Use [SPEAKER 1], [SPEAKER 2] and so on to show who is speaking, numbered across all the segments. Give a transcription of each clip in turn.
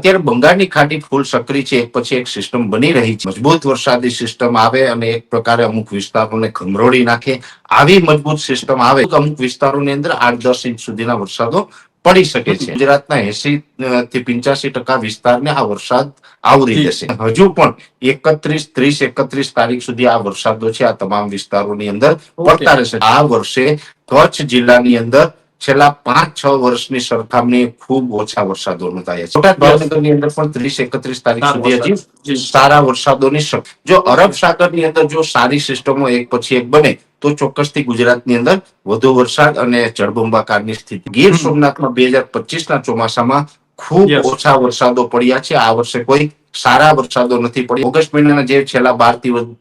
[SPEAKER 1] અત્યારે બંગાળની ખાડી ફૂલ સક્રિય છે એક પછી એક સિસ્ટમ બની રહી છે. મજબૂત વરસાદી સિસ્ટમ આવે અને એક પ્રકારે અમુક વિસ્તારોને ખમરોડી નાખે. આવી મજબૂત સિસ્ટમ આવે અમુક વિસ્તારોની અંદર આઠ દસ ઇંચ સુધીના વરસાદો પડી શકે છે. ગુજરાતના એસી થી પિંચાસી ટકા વિસ્તારને આ વરસાદ આવરી જશે. હજુ પણ એકત્રીસ ત્રીસ એકત્રીસ તારીખ સુધી આ વરસાદો છે આ તમામ વિસ્તારોની અંદર પડતા રહેશે. આ વર્ષે કચ્છ જિલ્લાની અંદર છેલ્લા પાંચ છ વર્ષની સરખામણી ખૂબ ઓછા વરસાદો નોંધાયા છે. બોટાદ ભાવનગરની અંદર પણ ત્રીસ એકત્રીસ તારીખ સુધી હજી સારા વરસાદોની જો અરબ સાગરની અંદર જો સારી સિસ્ટમો એક પછી એક બને તો ચોક્કસથી ગુજરાતની અંદર વધુ વરસાદ અને જળબંબાકારની સ્થિતિ. ગીર સોમનાથમાં બે હજાર પચીસના ચોમાસામાં ખૂબ ઓછા વરસાદો પડ્યા છે. આ વર્ષે કોઈ સારા વરસાદો નથી પડ્યા. ઓગસ્ટ મહિનાના જે છેલ્લા બાર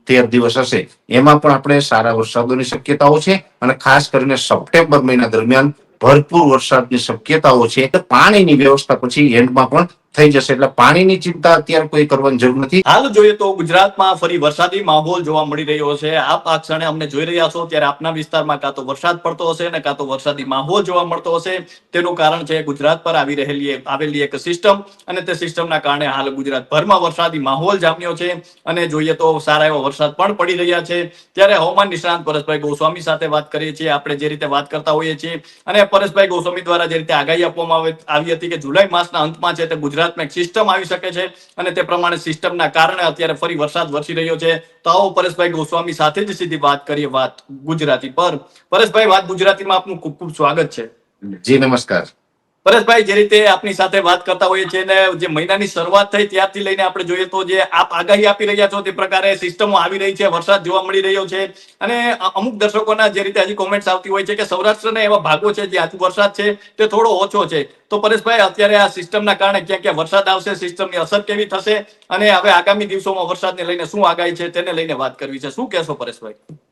[SPEAKER 1] તેર દિવસ હશે એમાં પણ આપણે સારા વરસાદોની શક્યતાઓ છે અને ખાસ કરીને સપ્ટેમ્બર મહિના દરમિયાન ભરપૂર વરસાદની શક્યતાઓ છે. પાણીની વ્યવસ્થા પછી એન્ડમાં પણ થઈ જશે. એટલે પાણીની ચિંતા અત્યારે કોઈ કરવાની જરૂર નથી.
[SPEAKER 2] હાલ જોઈએ તો ગુજરાતમાં ફરી વરસાદી માહોલ જોવા મળી રહ્યો છે. આપ આ ક્ષણે અમને જોઈ રહ્યા છો, ત્યારે આપના વિસ્તારમાં કાં તો વરસાદ પડતો હશે ને કાં તો વરસાદી માહોલ જોવા મળતો હશે. તેનું કારણ છે ગુજરાત પર આવી રહેલી આવેલી એક સિસ્ટમ અને તે સિસ્ટમના કારણે હાલ ગુજરાતભરમાં વરસાદી માહોલ જામ્યો છે. અને જોઈએ તો સારા એવા વરસાદ પણ પડી રહ્યા છે. ત્યારે હવામાન નિષ્ણાંત પરેશભાઈ ગોસ્વામી સાથે વાત કરીએ છીએ. આપણે જે રીતે વાત કરતા હોઈએ છીએ. અને પરેશભાઈ ગોસ્વામી દ્વારા જે રીતે આગાહી આપવામાં આવી હતી કે જુલાઈ માસના અંતમાં છે તે ગુજરાતમાં સિસ્ટમ આવી શકે છે અને તે પ્રમાણે સિસ્ટમના કારણે અત્યારે ફરી વરસાદ વરસી રહ્યો છે. તો આવો પરેશભાઈ ગોસ્વામી સાથે જ સીધી વાત કરીએ વાત ગુજરાતી પર. પરેશભાઈ, વાત ગુજરાતીમાં આપનું ખૂબ ખૂબ સ્વાગત છે.
[SPEAKER 1] જી, નમસ્કાર.
[SPEAKER 2] પરેશભાઈ, જે રીતે આપની સાથે વાત કરતા હોઈએ છીએ ને જે મહિનાની શરૂઆત થઈ ત્યારથી લઈને આપણે જોઈએ તો જે આપ આગાહી આપી રહ્યા છો તે પ્રકારે સિસ્ટમો આવી રહી છે, વરસાદ જોવા મળી રહ્યો છે અને અમુક દર્શકોના જે રીતે હજી કોમેન્ટ્સ આવતી હોય છે કે સૌરાષ્ટ્રના એવા ભાગો છે જે હજુ વરસાદ છે તે થોડો ઓછો છે. તો પરેશભાઈ, અત્યારે આ સિસ્ટમના કારણે ક્યાં ક્યાં વરસાદ આવશે, સિસ્ટમની અસર કેવી થશે અને હવે આગામી દિવસોમાં વરસાદને લઈને શું આગાહી છે તેને લઈને વાત કરવી છે. શું કહેશો પરેશભાઈ?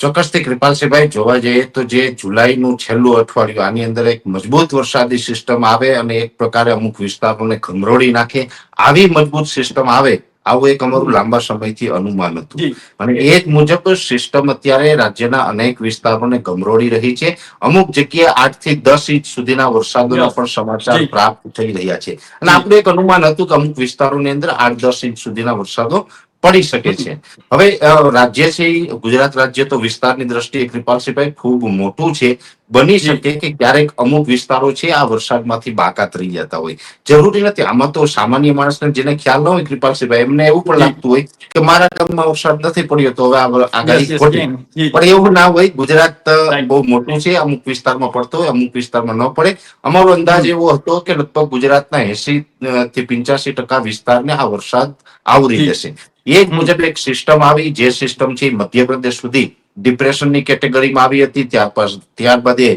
[SPEAKER 1] ચોક્કસથી કૃપાલસિંહભાઈ જોવા જઈએ તો જે જુલાઈનું છેલ્લું અઠવાડિયું આની અંદર એક મજબૂત વરસાદી સિસ્ટમ આવે અને એક પ્રકારે અમુક વિસ્તારોને ઘમરોળી નાખે આવી મજબૂત સિસ્ટમ આવે આવું એક અમારું લાંબા સમયથી અનુમાન હતું. અને એ જ મુજબ સિસ્ટમ અત્યારે રાજ્યના અનેક વિસ્તારોને ગમરોળી રહી છે. અમુક જગ્યાએ આઠથી દસ ઇંચ સુધીના વરસાદોના પણ સમાચાર પ્રાપ્ત થઈ રહ્યા છે. અને આપણું એક અનુમાન હતું કે અમુક વિસ્તારોની અંદર આઠ દસ ઇંચ સુધીના વરસાદો પડી શકે છે. હવે રાજ્ય છે ગુજરાત રાજ્ય તો વિસ્તારની દ્રષ્ટિએ કૃપાલસિંહભાઈ ખૂબ મોટું છે. બની શકે કે ક્યારેક અમુક વિસ્તારો છે આ વરસાદમાંથી બાકાત રહી જતા હોય. જરૂરી નથી આમાં તો સામાન્ય માણસને જેને ખ્યાલ ન હોય કૃપાલસિંહભાઈ એમને એવું પણ લાગતું હોય કે મારા ગામમાં વરસાદ નથી પડ્યો તો હવે આગાહી ખોટી. પણ એવું ના હોય ગુજરાત બહુ મોટું છે અમુક વિસ્તારમાં પડતો હોય અમુક વિસ્તારમાં ન પડે. અમારો અંદાજ એવો હતો કે લગભગ ગુજરાતના એસી થી પંચ્યાસી ટકા વિસ્તારને આ વરસાદ આવરી જશે. એ મુજબ એક સિસ્ટમ આવી જે સિસ્ટમ છે મધ્યપ્રદેશ સુધી ડિપ્રેશનની કેટેગરીમાં આવી હતી ત્યાર ત્યારબાદ એ.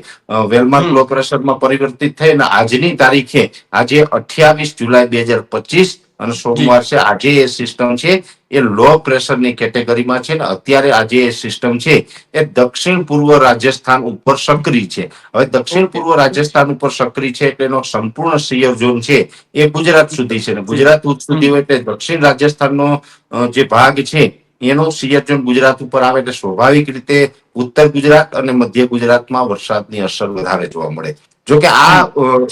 [SPEAKER 1] લો પ્રેશરમાં પરિવર્તિત થઈ અને આજની તારીખે આજે અઠ્યાવીસ જુલાઈ બે હજાર પચીસ અને સોમવાર છે આજે એ સિસ્ટમ છે એ લો પ્રેશરની કેટેગરીમાં છે ને અત્યારે આજે એ સિસ્ટમ છે એ દક્ષિણ પૂર્વ રાજસ્થાન ઉપર સક્રિય છે. હવે દક્ષિણ પૂર્વ રાજસ્થાન ઉપર સક્રિય છે એટલે એનો સંપૂર્ણ સિયર ઝોન છે એ ગુજરાત સુધી છે ને ગુજરાત સુધી હોય એટલે દક્ષિણ રાજસ્થાનનો જે ભાગ છે એનો સિયર ઝોન ગુજરાત ઉપર આવે એટલે સ્વાભાવિક રીતે ઉત્તર ગુજરાત અને મધ્ય ગુજરાતમાં વરસાદની અસર વધારે જોવા મળે. જો કે આ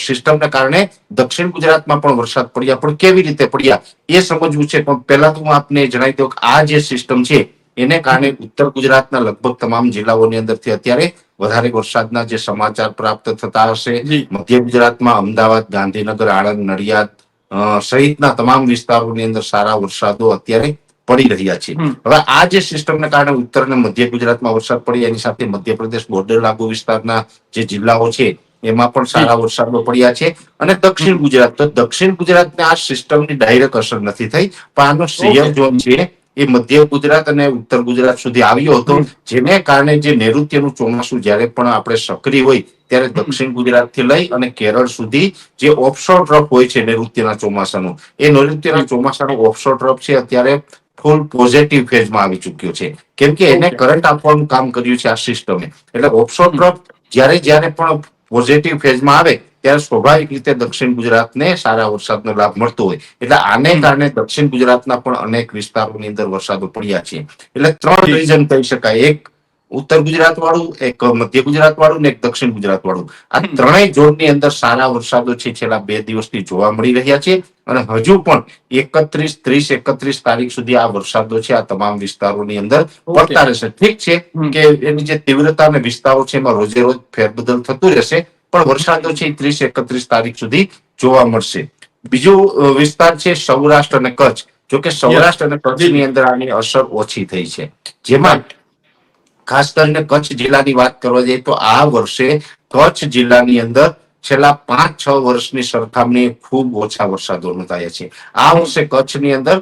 [SPEAKER 1] સિસ્ટમના કારણે દક્ષિણ ગુજરાતમાં પણ વરસાદ પડ્યા. પણ કેવી રીતે પડ્યા? એ સમજવું છે. પણ પહેલા તો હું આપને જણાવી દઉં કે આ જે સિસ્ટમ છે એને કારણે ઉત્તર ગુજરાતના લગભગ તમામ જિલ્લાઓની અંદરથી અત્યારે વધારે વરસાદના જે સમાચાર પ્રાપ્ત થતા હશે. મધ્ય ગુજરાતમાં અમદાવાદ ગાંધીનગર આણંદ નડિયાદ સહિતના તમામ વિસ્તારોની અંદર સારા વરસાદો અત્યારે પડી રહ્યા છે. હવે આ જે સિસ્ટમને કારણે ઉત્તર અને મધ્ય ગુજરાતમાં વરસાદ પડી એની સાથે મધ્યપ્રદેશ બોર્ડર લાગુ વિસ્તારના જે જિલ્લાઓ છે એમાં પણ સારા વરસાદો પડ્યા છે. અને દક્ષિણ ગુજરાત તો દક્ષિણ ગુજરાતને આ સિસ્ટમની ડાયરેક્ટ અસર નથી થઈ. પણ આનો
[SPEAKER 2] Okay.
[SPEAKER 1] ઝોન છે એ મધ્ય ગુજરાત અને ઉત્તર ગુજરાત સુધી આવ્યો હતો. જેને કારણે જે નૈઋત્યનું ચોમાસું જ્યારે પણ આપણે સક્રિય હોય ત્યારે દક્ષિણ ગુજરાતથી લઈ અને કેરળ સુધી જે ઓફશોર ટ્રફ હોય છે નૈઋત્યના ચોમાસાનું એ નૈઋત્યના ચોમાસાનો ઓફશોર ટ્રફ છે અત્યારે ફૂલ પોઝિટિવ ફેઝમાં આવી ચુક્યો છે. કેમ કે એને કરંટ આપવાનું કામ કર્યું છે આ સિસ્ટમે એટલે ઓફશોર ટ્રફ જ્યારે જ્યારે પણ પોઝિટિવ ફેઝમાં આવે ત્યારે સ્વાભાવિક રીતે દક્ષિણ ગુજરાતને સારા વરસાદનો લાભ મળતો હોય. એટલે આને કારણે દક્ષિણ ગુજરાતના પણ અનેક વિસ્તારોની અંદર વરસાદો પડ્યા છે. એટલે ત્રણ. રીઝન કહી શકાય. એક ઉત્તર ગુજરાત વાળું એક મધ્ય ગુજરાત વાળું ને એક દક્ષિણ ગુજરાત વાળું. આ. ત્રણેય ઝોનની અંદર સારા વરસાદો છે છેલ્લા બે દિવસથી જોવા મળી રહ્યા છે અને હજુ પણ એકત્રીસ ત્રીસ એકત્રીસ તારીખ સુધી આ વરસાદો છે આ તમામ વિસ્તારોની અંદર પડતા રહેશે ઠીક છે કે એની જે તીવ્રતા અને વિસ્તારો છે એમાં રોજે રોજ ફેરબદલ થતું રહેશે પણ વરસાદો છે ત્રીસ એકત્રીસ તારીખ સુધી જોવા મળશે. બીજો વિસ્તાર છે સૌરાષ્ટ્ર અને કચ્છ. જો કે સૌરાષ્ટ્ર અને કચ્છની અંદર આની અસર ઓછી થઈ છે. જેમાં ખાસ કરીને કચ્છ જિલ્લાની વાત કરવા જઈએ તો આ વર્ષે કચ્છ જિલ્લાની અંદર છેલ્લા પાંચ છ વર્ષની સરખામણીએ ખૂબ ઓછા વરસાદો નોંધાયા છે. આ વર્ષે કચ્છની અંદર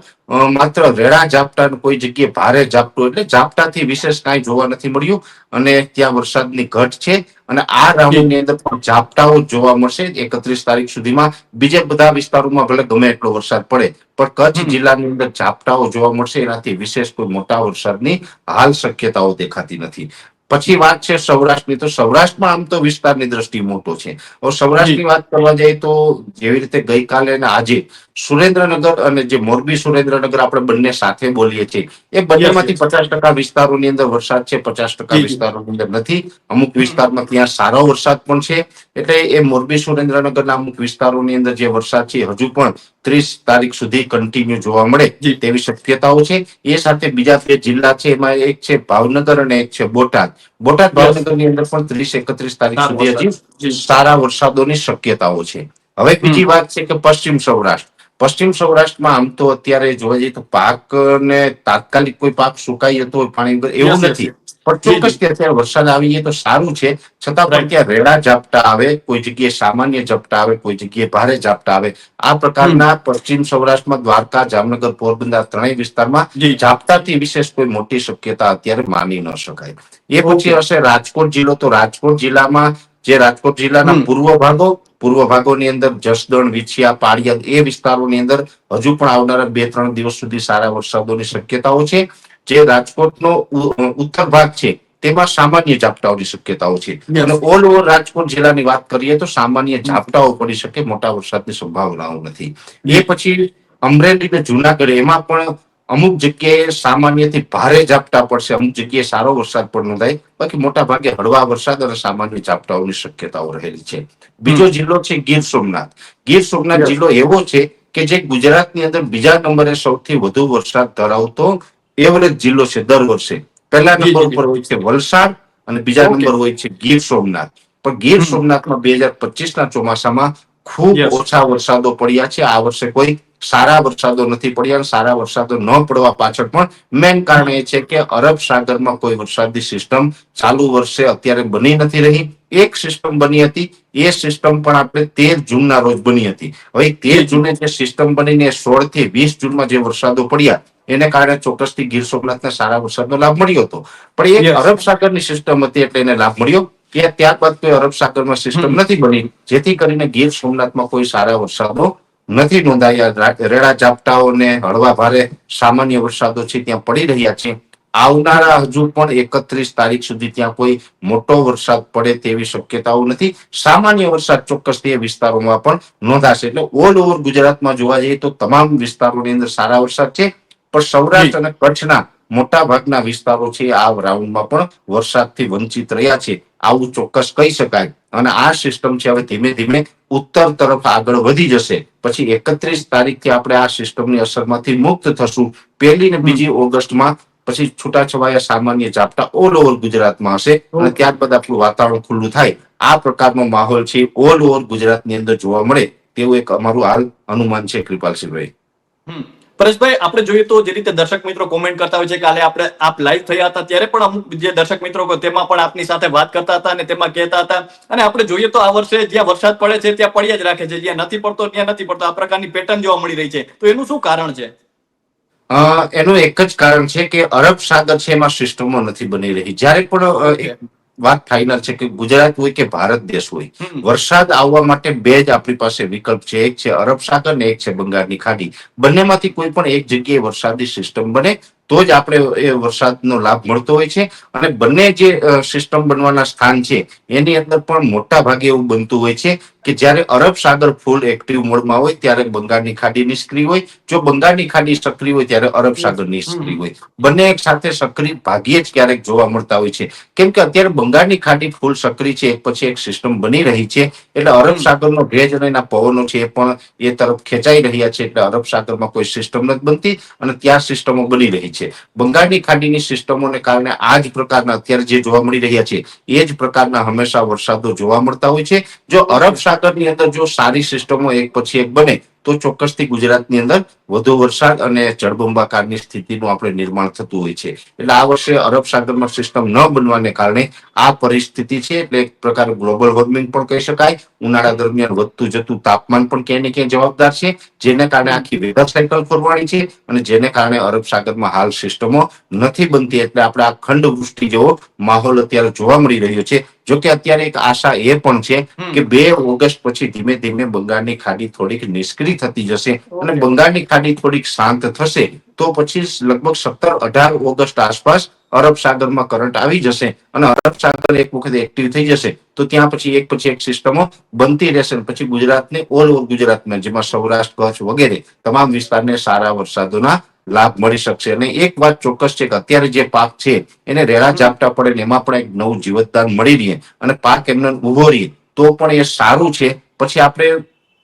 [SPEAKER 1] માત્ર રેડા ઝાપટા કોઈ જગ્યાએ ભારે ઝાપટું એટલે ઝાપટાથી વિશેષ કાંઈ જોવા નથી મળ્યું અને ત્યાં વરસાદની ઘટ છે અને આ રાઉન્ડની અંદર પણ ઝાપટાઓ જોવા મળશે એકત્રીસ તારીખ સુધીમાં. બીજે બધા વિસ્તારોમાં ભલે ગમે એટલો વરસાદ પડે પણ કચ્છ જિલ્લાની અંદર ઝાપટાઓ જોવા મળશે. એનાથી વિશેષ કોઈ મોટા વરસાદની હાલ શક્યતાઓ દેખાતી નથી. પછી વાત છે સૌરાષ્ટ્રની. તો સૌરાષ્ટ્રમાં આમ તો વિસ્તારની દ્રષ્ટિ મોટો છે. હવે સૌરાષ્ટ્રની વાત કરવા જઈએ તો જેવી રીતે ગઈકાલે અને આજે સુરેન્દ્રનગર અને જે મોરબી સુરેન્દ્રનગર આપણે બંને સાથે બોલીએ છીએ એ બંનેમાંથી. પચાસ ટકા વિસ્તારોની અંદર વરસાદ છે પચાસ ટકા. વિસ્તારોની અંદર નથી. અમુક વિસ્તારમાં ત્યાં સારો વરસાદ પણ છે. એટલે એ મોરબી સુરેન્દ્રનગરના અમુક વિસ્તારોની અંદર જે વરસાદ છે હજુ પણ ત્રીસ તારીખ સુધી કન્ટિન્યુ જોવા મળે તેવી શક્યતાઓ છે. એ સાથે બીજા બે જિલ્લા છે એમાં એક છે ભાવનગર અને એક છે બોટાદ. બોટાદ. ભાવનગરની અંદર પણ ત્રીસ એકત્રીસ તારીખ સુધી. હજી સારા વરસાદોની શક્યતાઓ છે. હવે બીજી વાત છે કે પશ્ચિમ સૌરાષ્ટ્ર. પશ્ચિમ સૌરાષ્ટ્રમાં આમ તો અત્યારે જોવા જઈએ તો પાક ને તાત્કાલિક કોઈ પાક સુકાઈ જતો હોય પાણી એવું નથી. પણ ચોક્કસ કે અત્યારે વરસાદ આવી જાય તો સારું છે. છતાં પણ ત્યાં રેડા ઝાપટા આવે કોઈ જગ્યાએ સામાન્ય ઝાપટા આવે કોઈ જગ્યાએ ભારે ઝાપટા આવે. આ પ્રકારના પશ્ચિમ સૌરાષ્ટ્રમાં દ્વારકા જામનગર પોરબંદર ત્રણેય વિસ્તારમાં ઝાપટાથી વિશેષ કોઈ મોટી શક્યતા અત્યારે માની ન શકાય. એ પછી હશે રાજકોટ જિલ્લો. તો રાજકોટ જિલ્લામાં જે રાજકોટ જિલ્લાના પૂર્વ ભાગો પૂર્વ ભાગોની અંદર જસદણ વિછિયા પાળિયાદ એ વિસ્તારોની અંદર હજુ પણ આવનારા બે ત્રણ દિવસ સુધી સારા વરસાદોની શક્યતાઓ છે. જે રાજકોટનો ઉત્તર ભાગ છે તેમાં સામાન્ય ઝાપટાઓની શક્યતાઓ છે. અને ઓલ ઓવર રાજકોટ જિલ્લાની વાત કરીએ તો સામાન્ય ઝાપટાઓ પડી શકે મોટા વરસાદની સંભાવનાઓ નથી. એ પછી અમરેલી ને જુનાગઢ એમાં પણ અમુક જગ્યાએ સામાન્યથી ભારે ઝાપટા પડશે અમુક જગ્યાએ સારો વરસાદ પણ નોંધાય. બાકી મોટા ભાગે હળવા વરસાદ અને સામાન્ય ઝાપટાઓની શક્યતાઓ રહેલી છે. બીજો જિલ્લો છે ગીર સોમનાથ. ગીર સોમનાથ જિલ્લો એવો છે કે જે ગુજરાતની અંદર બીજા નંબરે સૌથી વધુ વરસાદ ધરાવતો એવરેજ જિલ્લો છે દર વર્ષે. પહેલા નંબર. ઉપર હોય છે વલસાડ અને બીજા નંબર હોય છે ગીર સોમનાથ. પણ ગીર સોમનાથમાં બે હજાર પચીસ ના ચોમાસામાં ખૂબ ઓછા વરસાદો પડ્યા છે. આ વર્ષે કોઈ સારા વરસાદો નથી પડ્યા સારા વરસાદો ન પડવા પાછળ પણ મેન કારણ એ છે કે અરબ સાગરમાં કોઈ વરસાદની સિસ્ટમ ચાલુ વર્ષે અત્યારે બની નથી રહી. એક સિસ્ટમ બની હતી એ સિસ્ટમ પણ આપણે તેર જૂનના રોજ બની હતી. હવે તેર જૂને જે સિસ્ટમ બનીને સોળથી વીસ જૂનમાં જે વરસાદો પડ્યા એને કારણે ચોક્કસથી ગીર સોમનાથને સારા વરસાદનો લાભ મળ્યો હતો. પણ
[SPEAKER 2] એ.
[SPEAKER 1] અરબ સાગરની સિસ્ટમ હતી એટલે એને લાભ મળ્યો કે ત્યારબાદ કોઈ અરબ સાગરમાં સિસ્ટમ નથી બની. જેથી કરીને ગીર સોમનાથમાં કોઈ સારા વરસાદો નથી નોંધાયા. રેડા ઝાપટાઓ ને હળવા ભારે સામાન્ય વરસાદો છે, ત્યાં પડી રહ્યા છે. આવનારા હજુ પણ એકત્રીસ તારીખ સુધી ત્યાં કોઈ મોટો વરસાદ પડે તેવી શક્યતાઓ નથી. સામાન્ય વરસાદ ચોક્કસ તે વિસ્તારોમાં પણ નોંધાશે. એટલે ઓલ ઓવર ગુજરાતમાં જોવા જઈએ તો તમામ વિસ્તારોની અંદર સારા વરસાદ છે, પણ સૌરાષ્ટ્ર અને કચ્છના મોટા ભાગના વિસ્તારો છે, આ રાઉન્ડમાં પણ વરસાદથી વંચિત રહ્યા છે. આવું ચોક્કસ કહી શકાય. અને આ સિસ્ટમ છે હવે ધીમે ધીમે ઉત્તર તરફ આગળ વધી જશે. પછી એકત્રીસ તારીખથી આપણે આ સિસ્ટમની અસરમાંથી મુક્ત થશું. પહેલી ને બીજી ઓગસ્ટમાં પછી છૂટાછવાયા સામાન્ય ઝાપટા ઓલ ઓવર ગુજરાતમાં હશે. અને ત્યારબાદ આપણું વાતાવરણ ખુલ્લું થાય. આ પ્રકારનો માહોલ છે ઓલ ઓવર ગુજરાતની અંદર જોવા મળે. તેવું એક અમારું હાલ અનુમાન છે કૃપાલસિંહભાઈ.
[SPEAKER 2] પરેશભાઈ, આપણે જોઈએ તો જે રીતે દર્શક મિત્રો કોમેન્ટ કરતા હોય છે કાલે આપણે આપ લાઈવ થયા હતા, ત્યારે પણ અમુક જે દર્શક મિત્રો તેમાં પણ આપની સાથે વાત કરતા હતા અને તેમાં કહેતા હતા. અને આપણે જોઈએ તો આ વર્ષે જ્યાં વરસાદ પડે છે, ત્યાં પડ્યા જ રાખે છે. જ્યાં નથી પડતો, ત્યાં નથી પડતો. આ પ્રકારની પેટર્ન જોવા મળી રહી છે. તો એનું શું કારણ છે?
[SPEAKER 1] એનું એક જ કારણ છે કે અરબ સાગર છે, એમાં સિસ્ટમો નથી બની રહી. જ્યારે પણ વાત ફાઇનલ છે કે ગુજરાત હોય કે ભારત દેશ હોય વરસાદ આવવા માટે બે જ આપણી પાસે વિકલ્પ છે. એક છે અરબ સાગર ને એક છે બંગાળની ખાડી. બંનેમાંથી કોઈ પણ એક જગ્યાએ વરસાદી સિસ્ટમ બને. તો જ આપણે એ વરસાદનો લાભ મળતો હોય છે. અને બંને જે સિસ્ટમ બનવાના સ્થાન છે એની અંદર પણ મોટા ભાગે એવું બનતું હોય છે કે જ્યારે અરબ સાગર ફૂલ એક્ટિવ મોડમાં હોય ત્યારે બંગાળની ખાડી નિષ્ક્રિય હોય. જો બંગાળની ખાડી સક્રિય હોય ત્યારે અરબ સાગર નિષ્ક્રિય હોય. બંને એક સાથે સક્રિય ભાગ્યે જ ક્યારેક જોવા મળતા હોય છે. કેમ કે અત્યારે બંગાળની ખાડી ફૂલ સક્રિય છે એક પછી એક સિસ્ટમ બની રહી છે. એટલે અરબ સાગરનો ભેજ અને એના પવનો છે એ પણ એ તરફ ખેંચાઈ રહ્યા છે. એટલે અરબ સાગરમાં કોઈ સિસ્ટમ નથી બનતી અને ત્યાં સિસ્ટમો બની રહી છે. બંગાળની ખાડીની સિસ્ટમોને કારણે આ જ પ્રકારના અત્યારે જે જોવા મળી રહ્યા છે, એ જ પ્રકારના હંમેશા વરસાદો જોવા મળતા હોય છે. જો અરબ સાગરની અંદર જો સારી સિસ્ટમો એક પછી એક બને તો ચોક્કસથી ગુજરાતની અંદર વધુ વરસાદ અને જળબંબાકારની સ્થિતિનું આપણે નિર્માણ થતું હોય છે. એટલે આ વર્ષે અરબ સાગરમાં સિસ્ટમ ન બનવાને કારણે આ પરિસ્થિતિ છે એટલે એક પ્રકાર ગ્લોબલ વોર્મિંગ પણ કહી શકાય. ઉનાળા દરમિયાન વધતું જતું તાપમાન પણ ક્યાંય ને ક્યાંય જવાબદાર છે જેને કારણે આખી વેધર સાયકલ ફરવાની છે અને જેને કારણે અરબ સાગરમાં હાલ સિસ્ટમો નથી બનતી. એટલે આપણે આ ખંડ વૃષ્ટિ જેવો માહોલ અત્યારે જોવા મળી રહ્યો છે. જો કે અત્યારે એક આશા એ પણ છે કે બે ઓગસ્ટ પછી ધીમે ધીમે બંગાળની ખાડી થોડીક નિષ્ક્રિય થતી જશે અને બંગાળની ખાડી થોડીક શાંત થશે તો પછી લગભગ સત્તર અઢાર ઓગસ્ટ આસપાસ અરબ સાગરમાં કરંટ આવી જશે અને અરબ સાગર એક વખત એક્ટિવ થઈ જશે. તો ત્યાં પછી એક પછી એક સિસ્ટમો બનતી રહેશે પછી ગુજરાતને ઓલ ઓવર ગુજરાતમાં જેમાં સૌરાષ્ટ્ર કચ્છ વગેરે તમામ વિસ્તારને સારા વરસાદોના લાભ મળી શકશે. અને એક વાત ચોક્કસ છે કે અત્યારે જે પાક છે એને રેડા ઝાપટા પડે ને એમાં પણ એક નવું જીવતદાન મળી રહે અને પાક એમને ઊભો રહે તો પણ એ સારું છે. પછી આપણે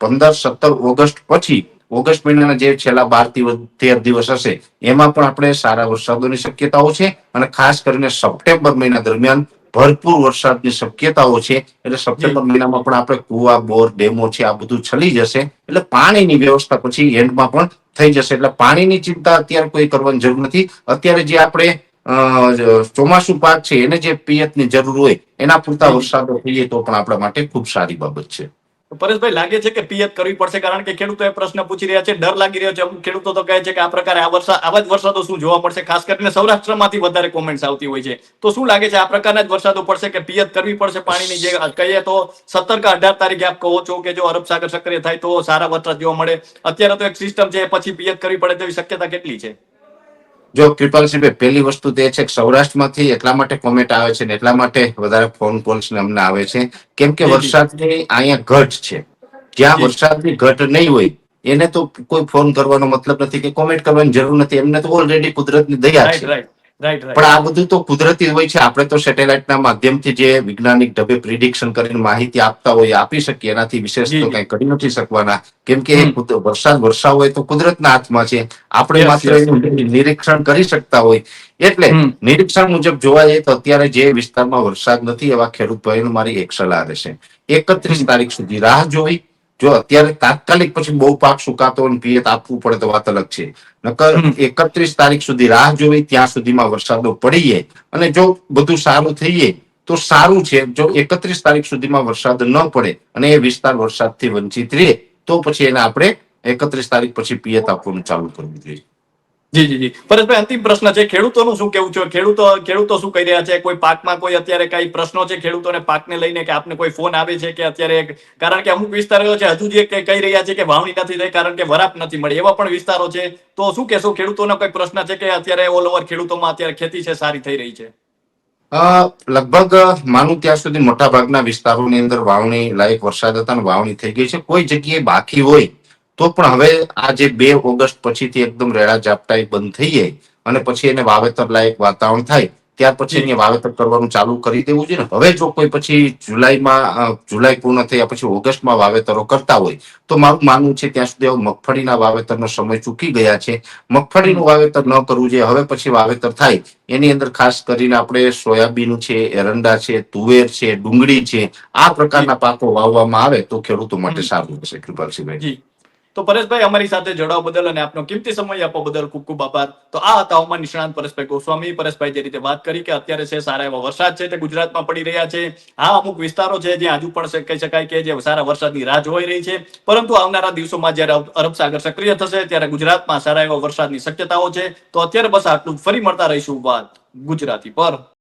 [SPEAKER 1] પંદર સત્તર ઓગસ્ટ પછી ઓગસ્ટ મહિનાના જે છેલ્લા બાર તેર દિવસ હશે એમાં પણ આપણે સારા વરસાદોની શક્યતાઓ છે અને ખાસ કરીને સપ્ટેમ્બર મહિના દરમિયાન ભરપૂર વરસાદની શક્યતાઓ છે. એટલે સપ્ટેમ્બર મહિનામાં પણ આપણે કુવા બોર ડેમો છે આ બધું ચલી જશે. એટલે પાણીની વ્યવસ્થા પછી એન્ડમાં પણ થઈ જશે. એટલે પાણીની ચિંતા અત્યારે કોઈ કરવાની જરૂર નથી. અત્યારે જે આપણે ચોમાસુ પાક છે એને જે પિયતની જરૂર હોય એના પૂરતા વરસાદો થઈએ તો પણ આપણા માટે ખૂબ સારી બાબત છે.
[SPEAKER 2] પરેશભાઈ લાગે છે કે પિયત કરવી પડશે? કારણ કે ખેડૂતો એ પ્રશ્ન પૂછી રહ્યા છે, ડર લાગી રહ્યો છે. અમુક ખેડૂતો તો કહે છે કે આ પ્રકારે આ વર્ષા, આવા જ વરસાદો શું જોવા મળશે? ખાસ કરીને સૌરાષ્ટ્રમાંથી વધારે કોમેન્ટ્સ આવતી હોય છે. તો શું લાગે છે આ પ્રકારના જ વરસાદો પડશે કે પિયત કરવી પડશે પાણીની? જે કહીએ તો સત્તર કે અઢાર તારીખે આપ કહો છો કે જો અરબ સાગર સક્રિય થાય તો સારા વરસાદ જોવા મળે. અત્યારે તો એક સિસ્ટમ છે, પછી પિયત કરવી પડે તેવી શક્યતા કેટલી છે?
[SPEAKER 1] જો કૃપાલસિંહભાઈ પહેલી વસ્તુ તે છે કે સૌરાષ્ટ્રમાંથી એટલા માટે કોમેન્ટ આવે છે ને એટલા માટે વધારે ફોન કોલ્સ ને અમને આવે છે. કેમ કે. વરસાદની અહીંયા ઘટ છે. જ્યાં વરસાદની ઘટ નહીં હોય એને તો કોઈ ફોન કરવાનો મતલબ નથી કે કોમેન્ટ કરવાની જરૂર નથી. એમને તો ઓલરેડી કુદરતની દયા છે. પણ આ બધું તો કુદરતી હોય છે. આપણે તો સેટેલાઇટના માધ્યમથી જે વૈજ્ઞાનિક ઢબે પ્રિડિક્શન કરીને માહિતી આપતા હોય આપી શકીએ. એનાથી વિશેષ તો કઈ કરી નથી શકવાના. કેમ કે વરસાદ વરસાવ હોય તો કુદરતના હાથમાં છે. આપણે માત્ર નિરીક્ષણ કરી શકતા હોય. એટલે નિરીક્ષણ મુજબ જોવા જઈએ તો અત્યારે જે વિસ્તારમાં વરસાદ નથી એવા ખેડૂત ભાઈનું મારી એક સલાહ રહેશે. એકત્રીસ તારીખ સુધી રાહ જોઈ જો અત્યારે તાત્કાલિક પછી બહુ પાક સુકાતો અને પિયત આપવું પડે તો વાત અલગ છે. નકર એકત્રીસ તારીખ સુધી રાહ જોવી ત્યાં સુધીમાં વરસાદો પડી જાય. અને જો બધું સારું થઈ જાય તો સારું છે. જો એકત્રીસ તારીખ સુધીમાં વરસાદ ન પડે અને એ વિસ્તાર વરસાદથી વંચિત રહે તો પછી એને આપણે એકત્રીસ તારીખ પછી પિયત આપવાનું ચાલુ કરવું જોઈએ.
[SPEAKER 2] જી જી જી. પરેશભાઈ અંતિમ પ્રશ્ન છે. ખેડૂતોનું શું કેવું છે? ખેડૂતો ખેડૂતો શું કહી રહ્યા છે? કોઈ પાકમાં કોઈ અત્યારે કઈ પ્રશ્નો છે ખેડૂતોને પાકને લઈને કે આપને કોઈ ફોન આવે છે કે અત્યારે કારણ કે અમુક વિસ્તારો છે, હજુ જે કહી રહ્યા છે કે વાવણી નથી થઈ, કારણ કે વરાપ નથી મળી. એવા પણ વિસ્તારો છે. તો શું કહેશો? ખેડૂતોનો કોઈ પ્રશ્ન છે કે અત્યારે ઓલ ઓવર ખેડૂતોમાં અત્યારે ખેતી છે, સારી થઈ રહી છે?
[SPEAKER 1] લગભગ માનું ત્યાં સુધી મોટા ભાગના વિસ્તારોની અંદર વાવણી લાયક વરસાદ હતા વાવણી થઈ ગઈ છે. કોઈ જગ્યાએ બાકી હોય તો પણ હવે આ જે બે ઓગસ્ટ પછીથી એકદમ રેડા ઝાપટાઈ બંધ થઈ જાય અને પછી એને વાવેતર લાયક વાતાવરણ થાય ત્યાર પછી એને વાવેતર કરવાનું ચાલુ કરી દેવું જોઈએ ને. હવે જો કોઈ પછી જુલાઈમાં જુલાઈ પૂર્ણ થયા પછી ઓગસ્ટમાં વાવેતરો કરતા હોય તો મારું માનવું છે ત્યાં સુધી મગફળીના વાવેતરનો સમય ચૂકી ગયા છે. મગફળીનું વાવેતર ન કરવું જોઈએ હવે પછી વાવેતર થાય. એની અંદર ખાસ કરીને આપણે સોયાબીન છે એરંડા છે તુવેર છે ડુંગળી છે આ પ્રકારના પાકો વાવવામાં આવે તો ખેડૂતો માટે સારું રહેશે કૃપાલસિંહભાઈ.
[SPEAKER 2] તો પરેશભાઈ, અમારી સાથે જોડાવા બદલ અને આપનો કિંમતી સમય આપવા બદલ ખૂબ ખૂબ આભાર. તો આ હતા હવામાન નિષ્ણાંત પરેશભાઈ ગોસ્વામી. પરેશભાઈ જે રીતે વાત કરી કે અત્યારે છે સારા એવા વરસાદ છે તે ગુજરાતમાં પડી રહ્યા છે. આ અમુક વિસ્તારો છે જ્યાં હજુ પણ કહી શકાય કે જે સારા વરસાદની રાહ જોઈ રહી છે. પરંતુ આવનારા દિવસોમાં જ્યારે અરબ સાગર સક્રિય થશે ત્યારે ગુજરાતમાં સારા એવા વરસાદની શક્યતાઓ છે. તો અત્યારે બસ આટલું ફરી મળતા રહીશું વાત ગુજરાતી પર.